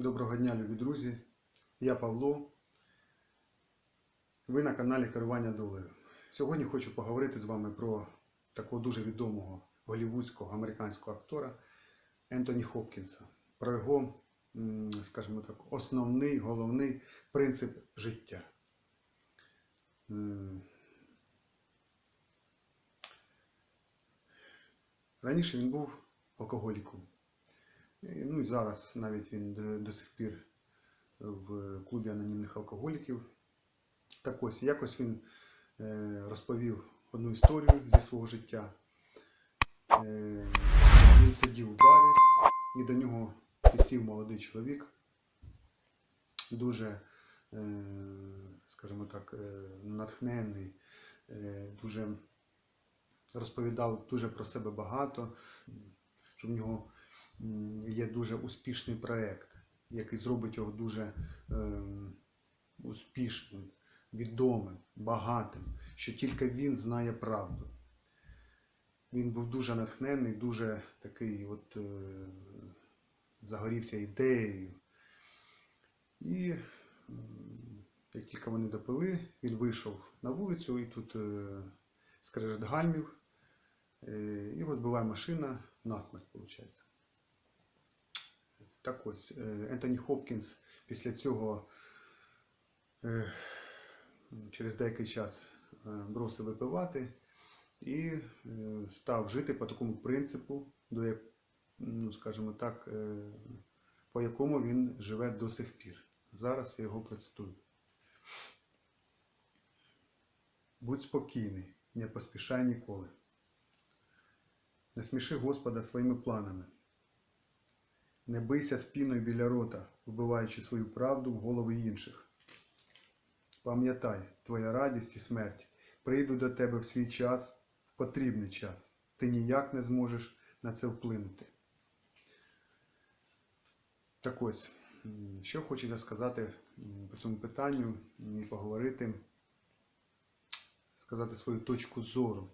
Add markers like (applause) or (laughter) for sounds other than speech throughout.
Доброго дня, любі друзі. Я Павло. Ви на каналі Керування долею. Сьогодні хочу поговорити з вами про такого дуже відомого голівудського американського актора Ентоні Хопкінса. Про його, скажімо так, основний, головний принцип життя. Раніше він був алкоголіком. Ну і зараз навіть він до, до сих пір в клубі анонімних алкоголіків. Так ось, якось він е, розповів одну історію зі свого життя. Е, він сидів в барі, і до нього підсів молодий чоловік, дуже, е, скажімо так, натхненний, дуже розповідав дуже про себе багато, що в нього є дуже успішний проєкт, який зробить його дуже ем, успішним, відомим, багатим, що тільки він знає правду. Він був дуже натхнений, дуже такий от е, загорівся ідеєю. І як тільки вони допили, він вийшов на вулицю і тут е, скрежет гальмів, е, і розбиває машина, насмерть, виходить. Так ось, е, Ентоні Хопкінс після цього е, через деякий час е, бросив випивати і став жити по такому принципу, до ну, скажімо так, по якому він живе до сих пір. Зараз я його процитую. Будь спокійний, не поспішай ніколи. Не сміши Господа своїми планами. Не бийся спіною біля рота, вбиваючи свою правду в голови інших. Пам'ятай, твоя радість і смерть прийдуть до тебе в свій час, в потрібний час. Ти ніяк не зможеш на це вплинути. Так ось, що хочеться сказати по цьому питанню і поговорити, сказати свою точку зору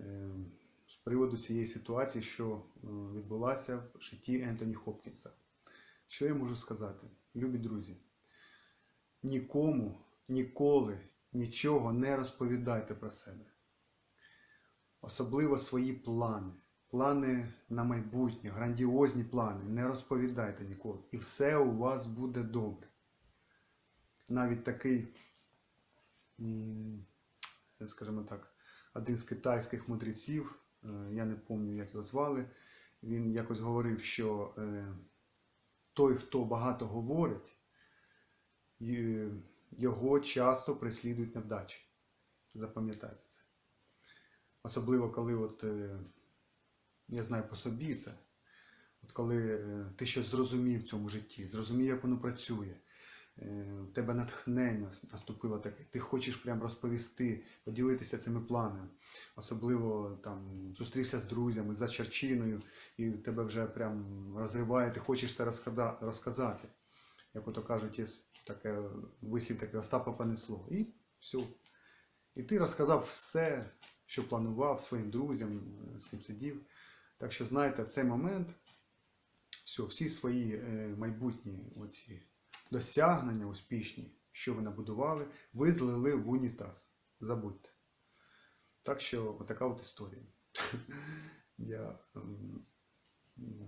е, з приводу цієї ситуації, що відбулася в житті Ентоні Хопкінса. Що я можу сказати? Любі друзі, нікому ніколи нічого не розповідайте про себе. Особливо свої плани. Плани на майбутнє, грандіозні плани. Не розповідайте ніколи. І все у вас буде добре. Навіть такий, скажімо так, один з китайських мудреців, я не пам'ятаю, як його звали, він якось говорив, що е, той, хто багато говорить, його часто прислідують невдачі. Запам'ятайте це. Особливо, коли от, е, я знаю по собі це, от коли е, ти щось зрозумів в цьому житті, зрозумів, як воно працює, е, в тебе натхнення наступило таке, ти хочеш прям розповісти, поділитися цими планами. Особливо там зустрівся з друзями, за черчиною, і тебе вже прям розриває, ти хочеш це розказати. Як ото кажуть, є таке вислів таке Остапа понесло. І все. І ти розказав все, що планував своїм друзям, е, з ким сидів. Так що, знаєте, в цей момент все, всі свої е, майбутні оці досягнення успішні, що ви набудували, ви злили в унітаз. Забудьте. Так що, отака от історія. (laughs) Я, ем,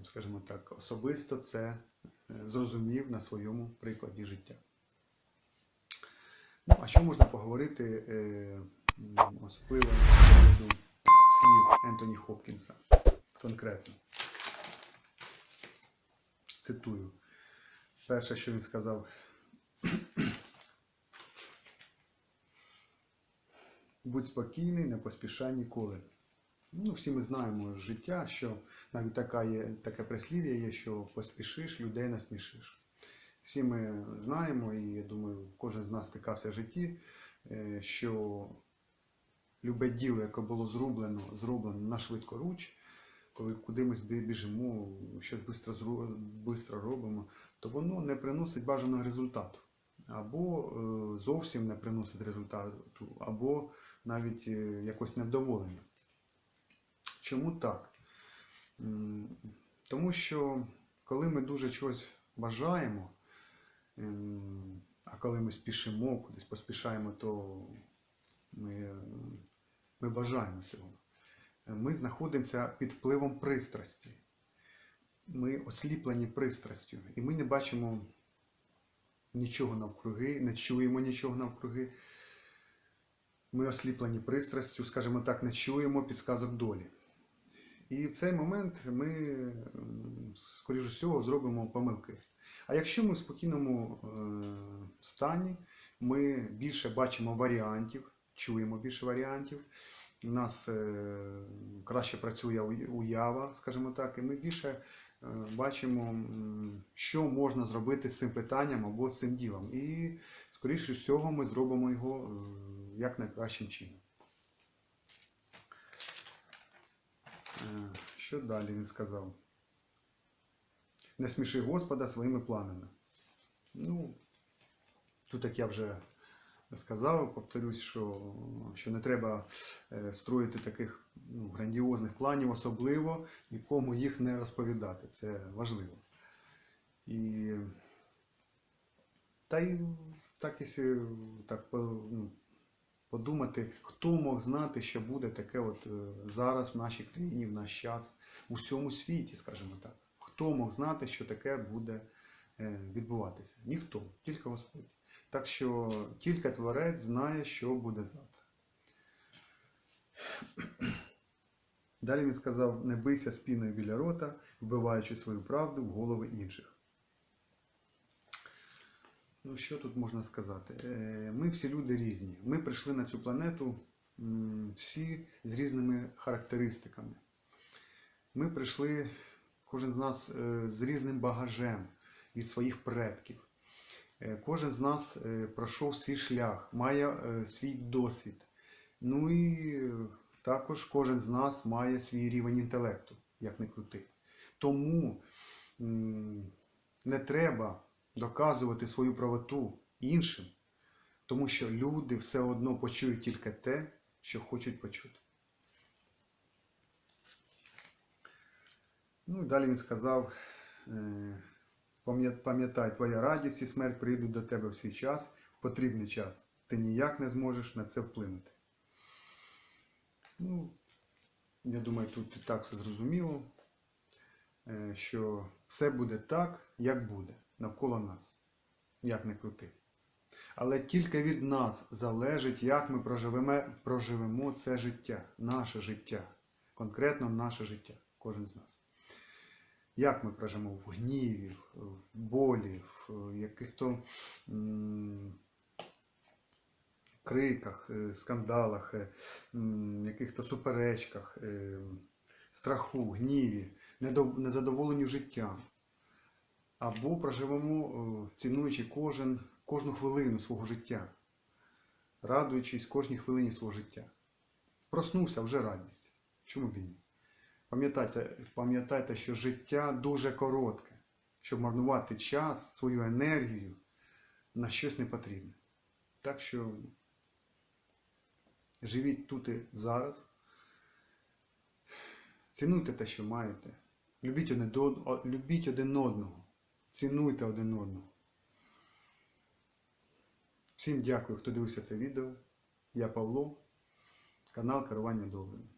скажімо так, особисто це е, зрозумів на своєму прикладі життя. Ну, а що можна поговорити е, особливо з слів Ентоні Хопкінса конкретно? Цитую. Перше, що він сказав. Будь спокійний, не поспішай ніколи. Ну, всі ми знаємо життя, що навіть така є, таке прислів'я є, що поспішиш, людей насмішиш. Всі ми знаємо, і я думаю, кожен з нас стикався в житті, е, що любе діло, яке було зроблено, зроблено на швидкоруч, коли кудимось бі- біжимо, щось швидко робимо, то воно не приносить бажаного результату. Або е, зовсім не приносить результату, або навіть е, якось невдоволення. Чому так? Тому що коли ми дуже чогось бажаємо, ем, а коли ми спішимо, кудись поспішаємо, то ми, ем, ми бажаємо цього. Ми знаходимося під впливом пристрасті. Ми осліплені пристрастю, і ми не бачимо нічого навкруги, не чуємо нічого навкруги. Ми осліплені пристрастю, скажімо так, не чуємо підсказок долі. І в цей момент ми, скоріш всього, зробимо помилки. А якщо ми в спокійному е, стані, ми більше бачимо варіантів, чуємо більше варіантів, у нас е, краще працює уява, скажімо так, і ми більше бачимо, що можна зробити з цим питанням або з цим ділом. І, скоріше всього, ми зробимо його е, як найкращим чином. Е, Що далі він сказав? Не сміши Господа своїми планами. Ну, тут, як я вже сказав, повторюсь, що, що не треба е, строїти таких ну, грандіозних планів, особливо нікому їх не розповідати. Це важливо. І та й так, якщо так ну, подумати, хто мог знати, що буде таке от е, зараз в нашій країні, в наш час, у всьому світі, скажімо так. Хто мог знати, що таке буде е, відбуватися? Ніхто, тільки Господь. Так що тільки Творець знає, що буде завтра. Далі він сказав: не бийся спіною біля рота, вбиваючи свою правду в голови інших. Ну, що тут можна сказати? Е, Ми всі люди різні. Ми прийшли на цю планету всі з різними характеристиками. Ми прийшли, кожен з нас е, з різним багажем від своїх предків. Е, Кожен з нас е, пройшов свій шлях, має е, свій досвід. Ну і також кожен з нас має свій рівень інтелекту, як не крути. Тому не треба доказувати свою правоту іншим, тому що люди все одно почують тільки те, що хочуть почути. Ну і далі він сказав: е, «Пам'ят- пам'ятай, твоя радість і смерть прийдуть до тебе в свій час, в потрібний час. Ти ніяк не зможеш на це вплинути. Ну, я думаю, тут і так все зрозуміло, е, що все буде так, як буде навколо нас, як не крути. Але тільки від нас залежить, як ми проживемо, проживемо це життя, наше життя, конкретно наше життя, кожен з нас. Як ми проживемо в гніві, в болі, в яких-то криках, е, скандалах, е, яких-то суперечках, е, страху, гніві, незадоволенню життям. Або проживемо, е, цінуючи кожен, кожну хвилину свого життя, радуючись кожній хвилині свого життя. Проснувся вже радість. Чому б і ні? Пам'ятайте, пам'ятайте, що життя дуже коротке, щоб марнувати час, свою енергію на щось не потрібне. Так що живіть тут і зараз. Цінуйте те, що маєте. Любіть любіть один одного. Цінуйте один одного. Всім дякую, хто дивився це відео. Я Павло, канал Керування Добрим.